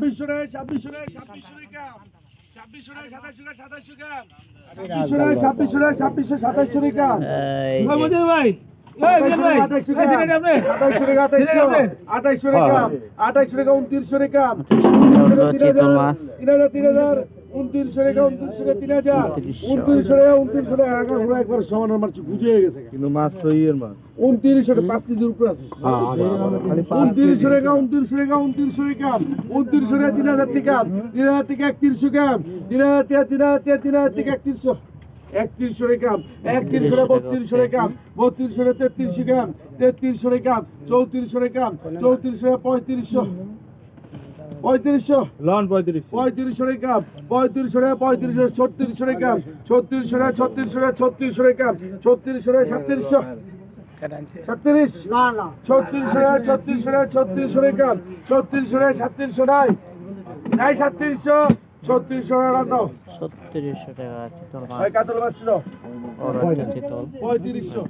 ছাব্বিশশো টাকা ছাব্বিশশো টাকা ছাব্বিশশো টাকা ছাব্বিশশো টাকা সাতাশশো টাকা সাতাশশো টাকা ছাব্বিশশো টাকা ছাব্বিশশো সাতাশশো ভাই? উনত্রিশশো তিন হাজার তিন হাজার উনত্রিশশো টাকা উনত্রিশশো তিন হাজার। উনত্রিশশো টাকা উনত্রিশশো টাকা আগা একবার সমান আমার বুঝে গেছে কিন্তু মাছ তো ইয়ের মাছ। উনত্রিশশো পাঁচ কেজির উপরে আছে। উনত্রিশশো টাকা উনত্রিশশো টাকা উনত্রিশশো তিন হাজার টাকা। তিন হাজার টাকা একত্রিশশো টাকা তিন হাজার টাকা তিন হাজার টাকা তিন হাজার টাকা একত্রিশশো। একত্রিশশো টাকা একত্রিশশো বত্রিশশো টাকা বত্রিশশো তেত্রিশশো টাকা তেত্রিশশো টাকা চৌত্রিশশো টাকা চৌত্রিশশো পঁয়ত্রিশশো। পঁয়ত্রিশশো। লন পঁয়ত্রিশ পঁয়ত্রিশশো টাকা পঁয়ত্রিশশো টাকা পঁয়ত্রিশশো ছত্রিশশো টাকা ছত্রিশশো টাকা ছত্রিশশো টাকা ছত্রিশশো টাকা ছত্রিশশো টাকা সাতত্রিশশো। ছত্রিশ না না। ছত্রিশশো টাকা ছত্রিশশো টাকা ছত্রিশশো টাকা ছত্রিশশো টাকা সাতত্রিশশো নাই। নাই সাতত্রিশশো ছত্রিশশো রান্না। ছত্রিশশো টাকা কাতল মাছ ছিল। পঁয়ত্রিশশো।